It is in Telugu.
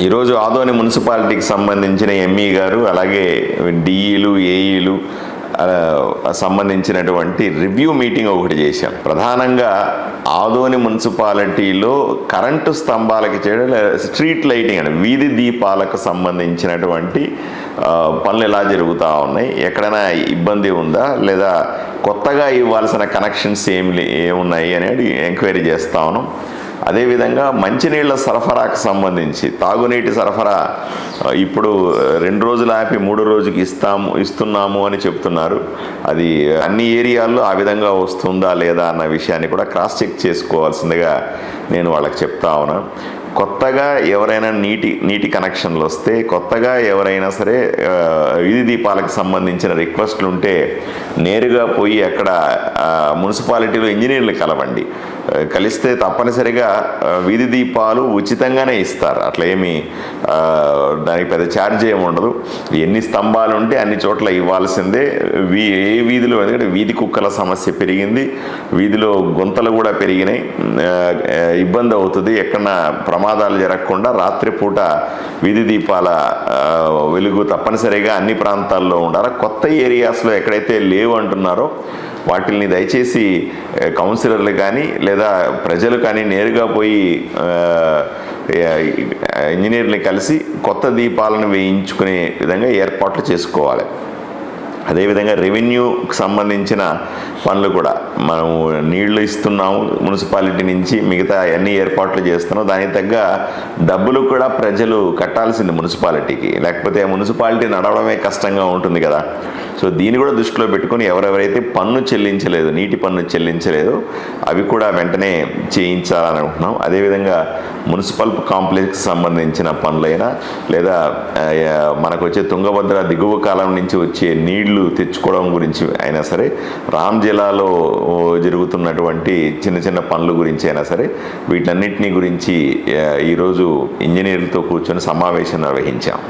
ఈరోజు ఆదోని మున్సిపాలిటీకి సంబంధించిన ఎంఈ గారు అలాగే డిఈలు ఏఈలు సంబంధించినటువంటి రివ్యూ మీటింగ్ ఒకటి చేశాం. ప్రధానంగా ఆదోని మున్సిపాలిటీలో కరెంటు స్తంభాలకి చేయడం స్ట్రీట్ లైటింగ్ అని వీధి దీపాలకు సంబంధించినటువంటి పనులు ఎలా జరుగుతూ ఉన్నాయి ఎక్కడైనా ఇబ్బంది ఉందా లేదా కొత్తగా ఇవ్వాల్సిన కనెక్షన్స్ ఏమి లే- ఏమున్నాయి అనేది ఎంక్వైరీ చేస్తా ఉన్నాం. అదేవిధంగా మంచినీళ్ళ సరఫరాకు సంబంధించి తాగునీటి సరఫరా ఇప్పుడు రెండు రోజులు ఆపి మూడు రోజుకి ఇస్తాము ఇస్తున్నాము అని చెప్తున్నారు. అది అన్ని ఏరియాల్లో ఆ విధంగా వస్తుందా లేదా అన్న విషయాన్ని కూడా క్రాస్ చెక్ చేసుకోవాల్సిందిగా నేను వాళ్ళకి చెప్తా ఉన్నాను కొత్తగా ఎవరైనా నీటి నీటి కనెక్షన్లు వస్తే కొత్తగా ఎవరైనా సరే వీధి దీపాలకు సంబంధించిన రిక్వెస్ట్లు ఉంటే నేరుగా పోయి అక్కడ మున్సిపాలిటీలో ఇంజనీర్లు కలవండి. కలిస్తే తప్పనిసరిగా వీధి దీపాలు ఉచితంగానే ఇస్తారు. అట్లా ఏమి దానికి పెద్ద ఛార్జ్ ఏమి ఉండదు. ఎన్ని స్తంభాలు ఉంటే అన్ని చోట్ల ఇవ్వాల్సిందే. వీ ఏ వీధిలో ఎందుకంటే వీధి కుక్కల సమస్య పెరిగింది. వీధిలో గుంతలు కూడా పెరిగినాయి. ఇబ్బంది అవుతుంది. ఎక్కడన్నా ప్రమాదాలు జరగకుండా రాత్రిపూట వీధి దీపాల వెలుగు తప్పనిసరిగా అన్ని ప్రాంతాల్లో ఉండాలి? కొత్త ఏరియాస్లో ఎక్కడైతే లేవు అంటున్నారో వాటిని దయచేసి కౌన్సిలర్లు కానీ లేదా ప్రజలు కానీ నేరుగా పోయి ఇంజనీర్ని కలిసి కొత్త దీపాలను వేయించుకునే విధంగా ఏర్పాట్లు చేసుకోవాలి. అదేవిధంగా రెవెన్యూకి సంబంధించిన పనులు కూడా మనము నీళ్ళు ఇస్తున్నాము మున్సిపాలిటీ నుంచి మిగతా అన్ని ఏర్పాట్లు చేస్తున్నాం. దానికి తగ్గ డబ్బులు కూడా ప్రజలు కట్టాల్సింది మున్సిపాలిటీకి. లేకపోతే ఆ మున్సిపాలిటీ నడవడమే కష్టంగా ఉంటుంది కదా. సో దీన్ని కూడా దృష్టిలో పెట్టుకొని ఎవరెవరైతే పన్ను చెల్లించలేదు నీటి పన్ను చెల్లించలేదు అవి కూడా వెంటనే చేయించాలని అనుకుంటున్నాం. అదేవిధంగా మున్సిపల్ కాంప్లెక్స్ సంబంధించిన పనులైనా లేదా మనకు వచ్చే తుంగభద్ర దిగువ కాలం నుంచి వచ్చే నీళ్ళు తెచ్చుకోవడం గురించి అయినా సరే రామ్ జిల్లాలో జరుగుతున్నటువంటి చిన్న చిన్న పనుల గురించి అయినా సరే వీటన్నిటిని గురించి ఈరోజు ఇంజనీర్లతో కూర్చొని సమావేశం నిర్వహించాం.